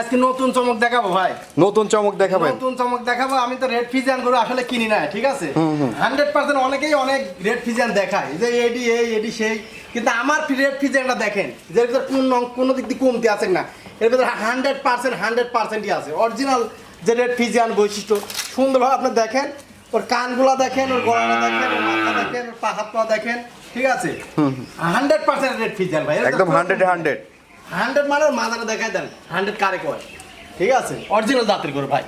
আজকে নতুন চমক দেখাবো ভাই। নতুন চমক দেখাবেন? নতুন চমক দেখাবো আমি তো রেড ফিজিয়ান গরু আসলে কিনি না ঠিক আছে? হান্ড্রেড পার্সেন্ট অনেকেই অনেক রেড ফিজিয়ান দেখায় যে এডি এই এডি সেই। কিন্তু আমার রেড ফিজিয়ানটা দেখেন যে ভিতরে কোন কোনো দিক দিয়ে কমতি আছে না এর ভিতরে হান্ড্রেড পার্সেন্ট হান্ড্রেড পার্সেন্টই আছে। অরিজিনাল যে রেড ফিজিয়ান বৈশিষ্ট্য সুন্দরভাবে আপনি দেখেন ওর কানগুলা দেখেন ওর গলাটা দেখেন ওর মাথা দেখেন ওর পা হাত পা দেখেন ঠিক আছে? হান্ড্রেড পার্সেন্ট রেড ফিজিয়ান ভাই একদম হান্ড্রেড হান্ড্রেড হান্ড্রেড মানে মাথাটা দেখাই দেন। হান্ড্রেড কারে কয়? ঠিক আছে? অরিজিনাল গরু ভাই।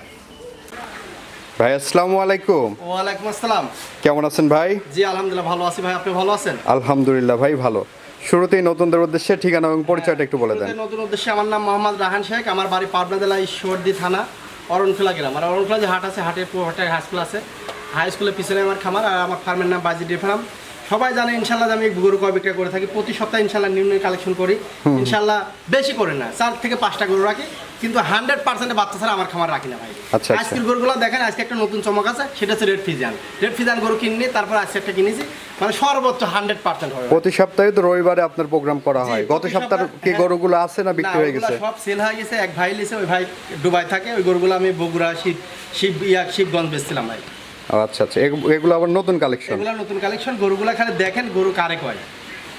ভাই আসসালামু আলাইকুম। ওয়ালাইকুম আসসালাম। কেমন আছেন ভাই? জি আলহামদুলিল্লাহ ভালো আছি ভাই। আপনি ভালো আছেন? আলহামদুলিল্লাহ ভাই ভালো। শুরুতেই নতুনদের উদ্দেশ্যে ঠিকানা এবং পরিচয়টা একটু বলে দেন। নতুন উদ্দেশ্যে আমার নাম মোহাম্মদ রাহান শেখ। আমার বাড়ি পাবনা জেলা ঈশ্বরদী থানা অরণখোলা গ্রাম। আর অরণখোলা যে হাট আছে হাটের হাটের হাই স্কুল আছে। হাই স্কুলের পিছনে আমার খামার। আর আমার ফার্মের নাম বাজি ডে ফার্ম। সবাই জানে ইনশাল্লাহ আমি গরু কয় বিক্রয় করে থাকি। প্রতি সপ্তাহে ইনশাল্লাহ নিউ কালেকশন করি। ইনশাল্লাহ বেশি করে না। চার থেকে পাঁচটা গরু রাখি কিন্তু হান্ড্রেড পার্সেন্ট বাচ্চা ছাড়া আমার খামার রাখি না ভাই। আচ্ছা, আচ্ছা। আজকের গরুগুলো দেখেন আজকে একটা নতুন চমক আছে সেটা হচ্ছে রেড ফিজান রেড ফিজান গরু কিনি তারপর আজকে একটা কিনেছি। মানে সর্বোচ্চ হান্ড্রেড পার্সেন্ট হবে। প্রতি সপ্তাহে তো রবিবারে আপনার প্রোগ্রাম করা হয়। গত সপ্তাহে- কি হ্যাঁ। গরুগুলো আছে না বিক্রি হয়ে গেছে? সব সেল হয়ে গেছে। এক ভাই লিছে ওই ভাই দুবাই থাকে ওই গরুগুলো আমি বগুড়া শিব শিব ইয়া শিবগঞ্জ বেচছিলাম ভাই। আচ্ছা আচ্ছা। এগু- এগুলো আবার নতুন কালেকশন এগুলো নতুন কালেকশন গরুগুলো খালি দেখেন গরু কারে কয়।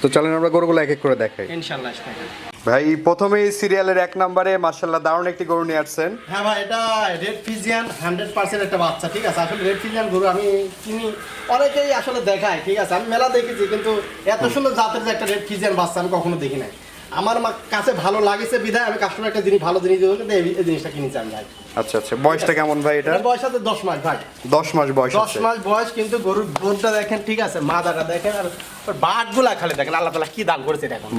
তো চলেন আমরা গরুগুলো এক এক করে দেখাই। ইনশাল্লাহ দেখেন ভাই প্রথমেই সিরিয়ালের এক নম্বরে মার্শাল্লাহ দারুণ একটি গরু নিয়ে আসছেন। হ্যাঁ ভাই এটা রেড ফিজিয়ান হান্ড্রেড পার্সেন্ট একটা বাচ্চা ঠিক আছে? আসলে রেড ফিজিয়ান গরু আমি কিনি অনেকেই আসলে দেখায় ঠিক আছে? আমি মেলা দেখেছি কিন্তু এত সুন্দর জাতের যে একটা রেড ফিজিয়ান বাচ্চা আমি কখনো দেখি নাই। আমার মা- কাছে ভালো লাগেছে বিধায় আমি কাস্টমার একটা জিনিস ভালো জিনিস দেবো এই- জিনিসটা কিনেছি আমি ভাই। আচ্ছা আচ্ছা। বয়সটা কেমন ভাই এটা বয়স আছে দশ মাস ভাই। দশ মাস বয়স দশ মাস বয়স কিন্তু গরুর বোধটা দেখেন ঠিক আছে মাদাটা দেখেন আর বাটগুলা খালি দেখেন আল্লাহ তালা কি করেছে দেখেন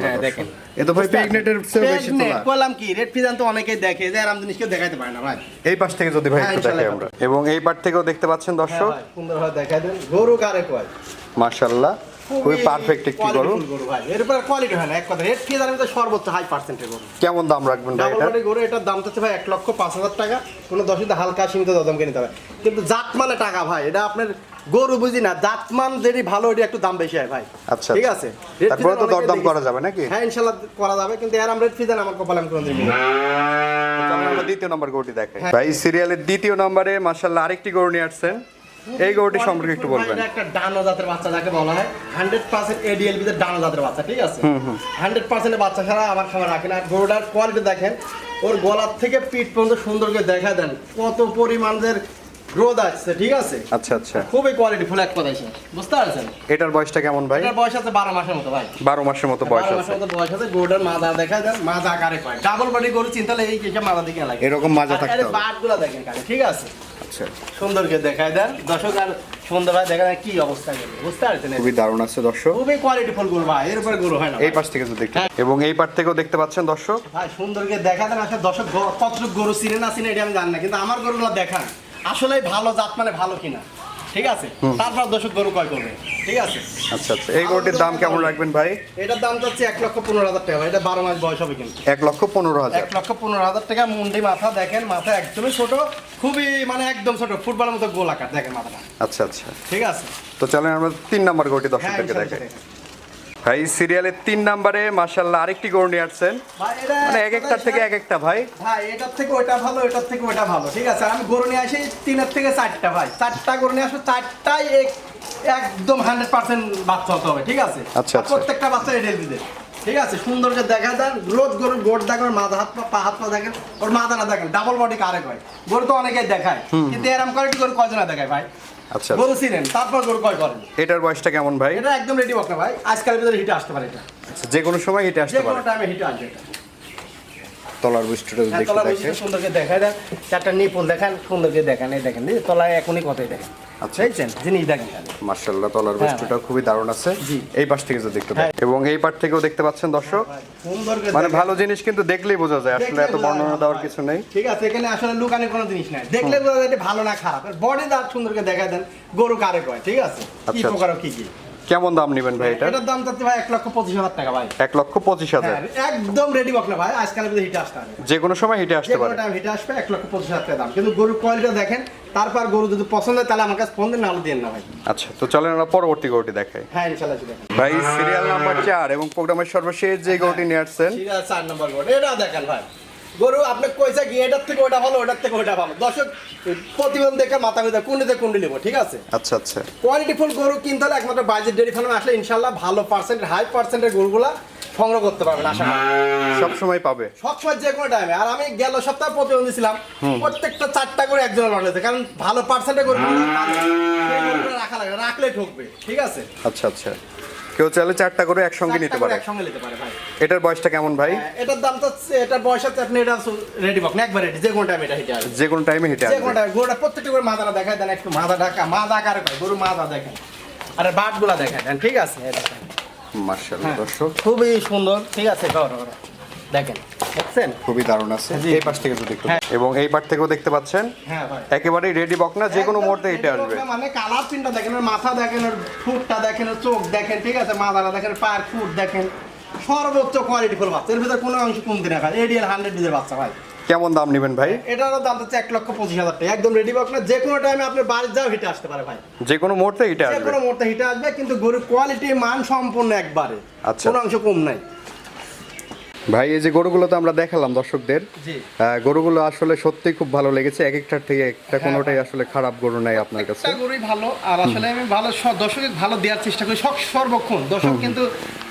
হ্যাঁ দেখেন। এ তো ভাই প্রেগনেন্টের চেয়েও বেশি তোলা। বললাম কি রেড ফিজান তো অনেকেই দেখে যে আরাম পারে না ভাই। এই পাশ থেকে যদি ভাই হ্যাঁ, একটু আমরা। এবং এই পাশ থেকেও দেখতে পাচ্ছেন হ্যাঁ দর্শক। ভাই, সুন্দরভাবে দেখাই দেন। গরু কারে কয়? খুবই পারফেক্ট একটি গরু। qualityful ভাই। এর উপর কোয়ালিটি হয় না এক কথা ফিজান তো সর্বোচ্চ হাই পার্সেন্টের গরু। কেমন দাম রাখবেন ভাই এটা? গরু এটার দাম চাচ্ছে ভাই এক লক্ষ পাঁচ হাজার টাকা। কোনো হালকা সীমিত দদমকে নিতে হবে। কিন্তু জাত মানে টাকা ভাই এটা আপনার গরু বুঝি না জাতমান যেটি ভালো ওটি একটু দাম বেশি হয় ভাই। আচ্ছা, ঠিক আচ্ছা। আছে? তারপরে তো দরদাম করা যাবে নাকি? হ্যাঁ ইনশাল্লাহ করা যাবে কিন্তু এর রেড ফিজান আমার কপালে আমি কোনোদিন আমরা দ্বিতীয় নম্বর গরুটি দেখাই। ভাই সিরিয়ালের দ্বিতীয় নম্বরে মার্শাল্লাহ আরেকটি গরু নিয়ে আসছেন। এই গরুটি সম্পর্কে একটু বলবেন। একটা ডানো জাতের বাচ্চা যাকে বলা হয় হান্ড্রেড পার্সেন্ট এডিএল বিদের ডানো জাতের বাচ্চা ঠিক আছে? হান্ড্রেড পার্সেন্ট বাচ্চা ছাড়া আমার খাবার রাখে না। আর গরুটার কোয়ালিটি দেখেন ওর গলার থেকে পিঠ পর্যন্ত সুন্দর করে দেখা দেন। কত পরিমাণের রোদ আসছে ঠিক আছে? আচ্ছা আচ্ছা। খুবই কোয়ালিটি ফুল এক কথাই বুঝতে পারছেন? এটার বয়সটা কেমন ভাই? এটার বয়স আছে বারো মাসের মতো ভাই। বারো মাসের মতো বয়স আছে। মাসের মতো বয়স আছে গরুটার মাথা দেখা মাথা আকারে কয়। ডাবল বডি গরু চিন্তা এই মাথা দিকে লাগে। এরকম মাজা থাকতে হবে। বাটগুলা দেখেন কারে ঠিক আছে? আচ্ছা। সুন্দর দেখায় দেন। দর্শক আর সুন্দরভাবে দেখা দেন কি অবস্থা গেল বুঝতে পারছেন? খুবই দারুণ আছে দর্শক। খুবই কোয়ালিটি ফুল গরু ভাই এর উপরে গরু হয় না এই পাশ থেকে একটু এবং এই পাশ থেকেও দেখতে পাচ্ছেন দর্শক। ভাই সুন্দর করে দেখা দেন। আসলে দর্শক কতটুকু গরু চিনে না চিনে এটা আমি জানি না কিন্তু আমার গরুগুলো দেখান। আসলে ভালো জাত মানে ভালো কিনা। ঠিক আছে? তারপর দর্শক গরু কয় করবে। ঠিক আছে? আচ্ছা আচ্ছা। এই গরুটির দাম কেমন রাখবেন ভাই? এটার দাম যাচ্ছে এক লক্ষ পনেরো হাজার টাকা এটা বারো মাস বয়স হবে কিন্তু। এক লক্ষ পনেরো হাজার। এক লক্ষ পনেরো হাজার টাকা। মুন্ডি মাথা দেখেন মাথা একদমই ছোট। খুবই মানে একদম ছোট। ফুটবলের মতো গোল আকার দেখেন মাথাটা। আচ্ছা আচ্ছা। ঠিক আছে? তো চলেন আমরা তিন নাম্বার গরুটি হ্যাঁ দর্শকদেরকে দেখেন। ভাই সিরিয়ালের তিন নাম্বারে মার্শাল্লাহ আরেকটি গরু নিয়ে আসছেন। মানে এক একটার থেকে এক একটা ভাই। ভাই এটার থেকে ওটা ভালো এটার থেকে ওটা ভালো ঠিক আছে? আমি গরু নিয়ে আসি তিনের থেকে চারটা ভাই। চারটা গরু নিয়ে আসব চারটাই এক- একদম হান্ড্রেড পার্সেন্ট বাচ্চা হতে হবে ঠিক আছে? আচ্ছা, আচ্ছা। প্রত্যেকটা বাচ্চা এডেল দিতে ঠিক আছে? সুন্দর করে দেখা দেন রোজ গরুর গোট দেখেন মাথা হাত পা পা হাত পা দেখেন ওর মাথা না দেখেন ডাবল বডি কারে কয়? গরু তো অনেকেই দেখায় কিন্তু এরম কোয়ালিটি গরু কজনা দেখায় ভাই? আচ্ছা বলছিলেন তারপর গরু কয় করেন। এটার বয়সটা কেমন ভাই? এটা একদম রেডি বক না ভাই। আজকাল ভিতরে হিটে আসতে পারে এটা। আচ্ছা, যে কোনো সময় এটা যে আসতে কোনো পারে। টাইমে হিটে আসবে এটা। তলার বৈশিষ্ট্যটা দেখতে দেখেন। তলার বৈশিষ্ট্য সুন্দরকে দেখায় দেন। চারটা নিপুল দেখান সুন্দরকে দেখান। এই দেখেন তলায় এখনই কথাই দেখেন। আচ্ছা। বুঝছেন জিনিস দেখেন। মার্শাল্লাহ তলার হ্যাঁ, খুবই দারুণ আছে। এই পাশ থেকে যদি একটু হ্যাঁ। এবং এই পাশ থেকেও দেখতে পাচ্ছেন দর্শক মানে ভালো জিনিস কিন্তু দেখলেই বোঝা যায় আসলে এত বর্ণনা দেওয়ার কিছু নেই। ঠিক আছে এখানে আসলে লুকানি কোনো জিনিস নাই। দেখলে বোঝা যায় ভালো না খারাপ। বডি দাঁত সুন্দরকে দেখা দেন গরু কারে কয় ঠিক আছে? কি আচ্ছা, প্রকার কি কি? কেমন দাম নেবেন ভাই এটা? এটার দাম চাচ্ছে ভাই এক লক্ষ পঁচিশ হাজার টাকা ভাই। এক লক্ষ পঁচিশ হাজার। হ্যাঁ, একদম রেডি বক না ভাই আজকাল ভিতরে হিটে আসতে হবে যে কোনো সময় হিটে যে আসতে কোনো পারে। টাইম হিটে আসবে এক লক্ষ পঁচিশ হাজার টাকা দাম। কিন্তু গরুর কোয়ালিটি দেখেন তারপর গরু যদি পছন্দ হয় তাহলে আমার কাছে ফোন দিন নাহলে দিন না ভাই। আচ্ছা তো চলেন আমরা পরবর্তী গরুটি দেখাই। হ্যাঁ দেখেন ভাই সিরিয়াল নাম্বার চার এবং প্রোগ্রামের সর্বশেষ যে গরুটি নিয়ে আসছেন। আছে চার নম্বর গরু। এটা দেখেন ভাই। গরু আপনি কইছে কি এটার থেকে ওটা ভালো ওটার থেকে ওটা ভালো। দর্শক প্রতিবেদন দেখে মাথা পিতা কুন্ডিতে কুন্ডি নেব ঠিক আছে? আচ্ছা আচ্ছা। কোয়ালিটি ফুল গরু কিনতে হলে একমাত্র বাজেট ডেরি ফার্মে আসলে ইনশাল্লাহ ভালো পার্সেন্ট হাই পার্সেন্টের গরুগুলা সংগ্রহ করতে পারবেন আশা করি। সব সময় পাবে। সবসময় যে কোনো টাইমে আর আমি গেল সপ্তাহে প্রতিবন্ধী ছিলাম। প্রত্যেকটা চারটা করে একজনের লট হয়েছে কারণ ভালো পার্সেন্টের গরু রাখা লাগে রাখলে ঠকবে ঠিক আছে? আচ্ছা আচ্ছা। কেউ চাইলে চারটা করে একসঙ্গে নিতে পারে। একসঙ্গে নিতে পারে ভাই। এটার বয়সটা কেমন ভাই? হ্যাঁ, এটার দাম তো এটার বয়স আছে আপনি এটা রেডি বক না একবার রেডি যে কোন টাইমে এটা হিটে আসবে। যে কোন টাইমে হেঁটে যে কোন টাইমে গরুটা প্রত্যেকটা করে মাথাটা দেখায় দেন একটু মাথা ঢাকা মাথা কারে করে গরু মাথা দেখেন। আর বাট দেখেন দেন ঠিক আছে? মার্শাল্লাহ হ্যাঁ। দর্শক। খুবই সুন্দর ঠিক আছে? গরু। দেখেন। দেখছেন খুবই দারুণ আছে। এই পাশ থেকে যদি একটু হ্যাঁ। এবং এই পাশ থেকেও দেখতে পাচ্ছেন? হ্যাঁ একেবারেই রেডি বকনা যে কোনো মুহূর্তে একদম আসবে। মানে কালার প্রিন্টটা দেখেন মাথা দেখেন ঠোঁটটা দেখেন চোখ দেখেন ঠিক আছে? মাথাটা দেখেন পায়ের ফুট দেখেন। সর্বোচ্চ কোয়ালিটি ফুল বাচ্চা। এর ভিতরে কোনো অংশ কমতি না ভাই। এডিএল হান্ড্রেড ডিজের বাচ্চা ভাই। কেমন দাম নেবেন ভাই? এটারও দাম হচ্ছে এক লক্ষ পঁচিশ হাজার টাকা। একদম রেডি বক না যে কোনো টাইমে আপনি বাড়ির যাও হিটে আসতে পারে ভাই। যে কোনো মুহূর্তে হেঁটে যে আসবে। কোনো মুহূর্তে হিটে আসবে কিন্তু গরুর কোয়ালিটি মান সম্পূর্ণ একবারে। আচ্ছা। কোনো অংশ কম নাই। ভাই এই যে গরুগুলো তো আমরা দেখালাম দর্শকদের। গরুগুলো আসলে সত্যি খুব ভালো লেগেছে। এক একটার থেকে একটা হ্যাঁ, কোনোটাই আসলে খারাপ গরু নাই আপনার কাছে। গরুই ভালো আর আসলে আমি ভালো দর্শকের ভালো দেওয়ার চেষ্টা করি। সব সর্বক্ষণ। দর্শক কিন্তু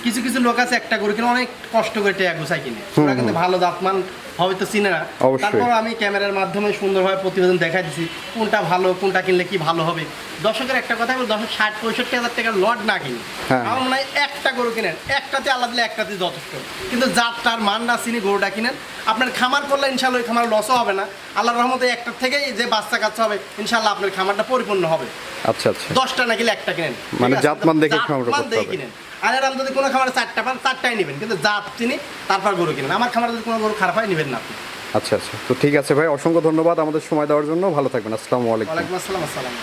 কিছু কিছু লোক আছে একটা গরু কিনে অনেক কষ্ট করে টেয়া গুছাই কিনে। ওরা কিন্তু ভালো জাতমান হয়তো চিনে না। তারপর আমি ক্যামেরার মাধ্যমে সুন্দরভাবে প্রতিবেদন দেখাই দিচ্ছি কোনটা ভালো কোনটা কিনলে কি ভালো হবে। দর্শকের একটা কথা বল দর্শক ষাট পঁয়ষট্টি হাজার টাকার লট না কিনে। হ্যাঁ। আমার মনে হয় একটা গরু কিনেন একটাতে আল্লাহ দিলে একটাতে যথেষ্ট। কিন্তু জাতটার মানটা চিনি গরুটা কিনেন। আপনার খামার করলে ইনশাল্লাহ ওই খামার লসও হবে না। আল্লাহর রহমতে একটা থেকেই যে বাচ্চা কাচ্চা হবে ইনশাল্লাহ আপনার খামারটা পরিপূর্ণ হবে। আচ্ছা আচ্ছা। দশটা না কিনলে একটা কিনেন। মানে ঠিক আছে? জাতমান দেখে করতে হবে। কিনেন। আর এরকম যদি কোনো খামারে চারটা পান চারটাই নেবেন। কিন্তু জাত চিনি তারপর গরু কিনেন। আমার খামারে যদি কোনো গরু খারাপ হয় নেবেন না আপনি। আচ্ছা আচ্ছা। তো ঠিক আছে ভাই অসংখ্য ধন্যবাদ আমাদের সময় দেওয়ার জন্য। ভালো থাকবেন। আসসালামু আলাইকুম। ওয়ালাইকুম আসসালাম আসসালাম